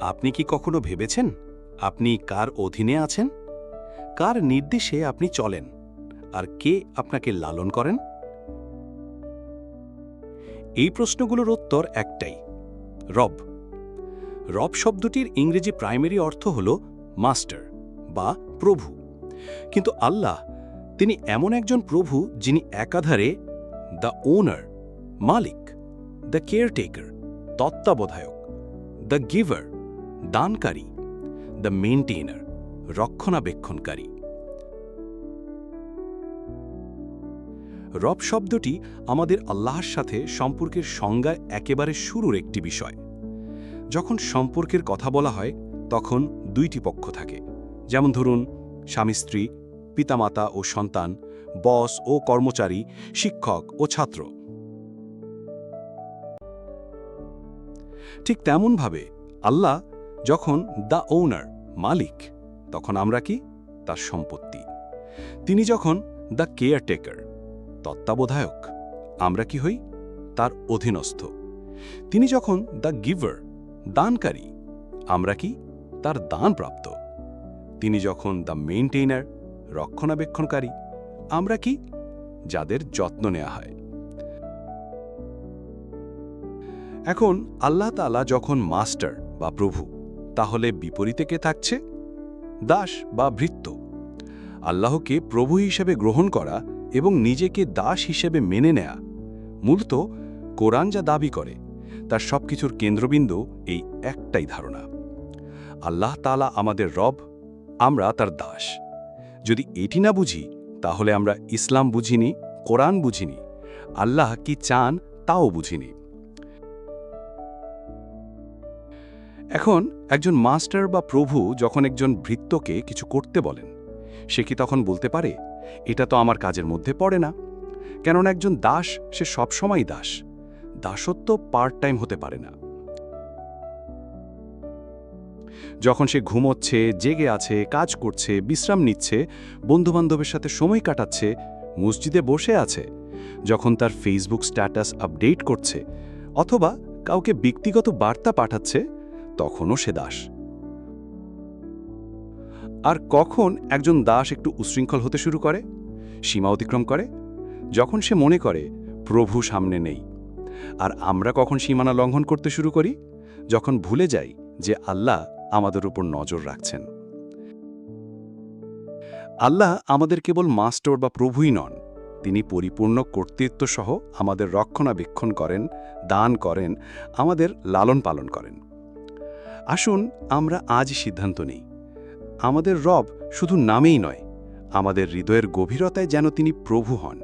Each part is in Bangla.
আপনি কি কখনো ভেবেছেন আপনি কার অধীনে আছেন? কার নির্দেশে আপনি চলেন? আর কে আপনাকে লালন করেন? এই প্রশ্নগুলোর উত্তর একটাই, রব। রব শব্দটির ইংরেজি প্রাইমারি অর্থ হল মাস্টার বা প্রভু। কিন্তু আল্লাহ, তিনি এমন একজন প্রভু যিনি একাধারে দ্য ওনার, মালিক, দ্য কেয়ারটেকার, তত্ত্বাবধায়ক, দ্য গিভার দানকারী দ্য মেনটেইনার রক্ষণাবেক্ষণকারী। রব শব্দটি আমাদের আল্লাহর সাথে সম্পর্কের সংজ্ঞায় একেবারে শুরুর একটি বিষয়। যখন সম্পর্কের কথা বলা হয়, তখন দুইটি পক্ষ থাকে। যেমন ধরুন, স্বামী স্ত্রী, পিতামাতা ও সন্তান, বস ও কর্মচারী, শিক্ষক ও ছাত্র। ঠিক তেমনভাবে আল্লাহ যখন দ্য ওনার মালিক, তখন আমরা কি? তার সম্পত্তি। তিনি যখন দ্য কেয়ারটেকার তত্ত্বাবধায়ক, আমরা কি হই? তার অধীনস্থ। তিনি যখন দ্য গিভার দানকারী, আমরা কি? তার দানপ্রাপ্ত। তিনি যখন দ্য মেইনটেইনার রক্ষণাবেক্ষণকারী, আমরা কি? যাদের যত্ন নেওয়া হয়। এখন আল্লাহ তালা যখন মাস্টার বা প্রভু তাহলে বিপরীতে কে থাকছে? দাস বা ভৃত্য। আল্লাহকে প্রভু হিসেবে গ্রহণ করা এবং নিজেকে দাস হিসেবে মেনে নেয়া। মূলত, কোরআন যা দাবি করে, তার সবকিছুর কেন্দ্রবিন্দু এই একটাই ধারণা। আল্লাহ তালা আমাদের রব, আমরা তার দাস। যদি এটি না বুঝি, তাহলে আমরা ইসলাম বুঝিনি, কোরআন বুঝিনি, আল্লাহ কি চান, তাও বুঝিনি। এখন একজন মাস্টার বা প্রভু যখন একজন ভৃত্যকে কিছু করতে বলেন, সে কি তখন বলতে পারে, এটা তো আমার কাজের মধ্যে পড়ে না কেননা একজন দাস, সে সবসময় দাস, দাসত্ব পার্ট টাইম হতে পারে না। যখন সে ঘুমোচ্ছে, জেগে আছে, কাজ করছে, বিশ্রাম নিচ্ছে, বন্ধুবান্ধবের সাথে সময় কাটাচ্ছে, মসজিদে বসে আছে, যখন তার ফেসবুক স্ট্যাটাস আপডেট করছে, অথবা কাউকে ব্যক্তিগত বার্তা পাঠাচ্ছে তখনও সে দাস। আর কখন একজন দাস একটু উশৃঙ্খল হতে শুরু করে, সীমা অতিক্রম করে? যখন সে মনে করে, প্রভু সামনে নেই। আর আমরা কখন সীমানা লঙ্ঘন করতে শুরু করি? যখন ভুলে যাই যে আল্লাহ আমাদের উপর নজর রাখছেন। আল্লাহ আমাদের কেবল মাস্টার বা প্রভুই নন, তিনি পরিপূর্ণ কর্তৃত্ব সহ আমাদের রক্ষণাবেক্ষণ করেন, দান করেন, আমাদের লালন পালন করেন। আসুন, আমরা আজ সিদ্ধান্ত নিই। আমাদের রব শুধু নামেই নয়, আমাদের হৃদয়ের গভীরতায় যেন তিনি প্রভু হন।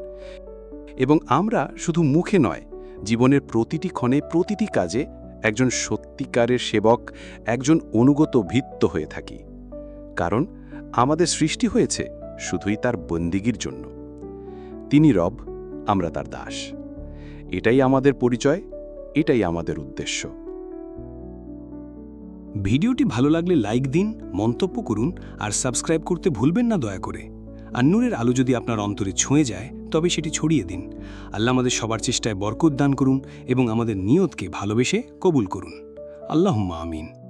এবং আমরা শুধু মুখে নয়, জীবনের প্রতিটি ক্ষণে, প্রতিটি কাজে একজন সত্যিকারের সেবক, একজন অনুগত ভিত্ত হয়ে থাকি। কারণ আমাদের সৃষ্টি হয়েছে শুধুই তার বন্দিগির জন্য। তিনি রব, আমরা তার দাস। এটাই আমাদের পরিচয়, এটাই আমাদের উদ্দেশ্য। ভিডিওটি ভালো লাগলে লাইক দিন, মন্তব্য করুন আর সাবস্ক্রাইব করতে ভুলবেন না দয়া করে। আর নূরের আলো যদি আপনার অন্তরে ছুঁয়ে যায়, তবে সেটি ছড়িয়ে দিন। আল্লাহ আমাদের সবার চেষ্টায় বরকত দান করুন এবং আমাদের নিয়তকে ভালোবেসে কবুল করুন। আল্লাহ আমিন।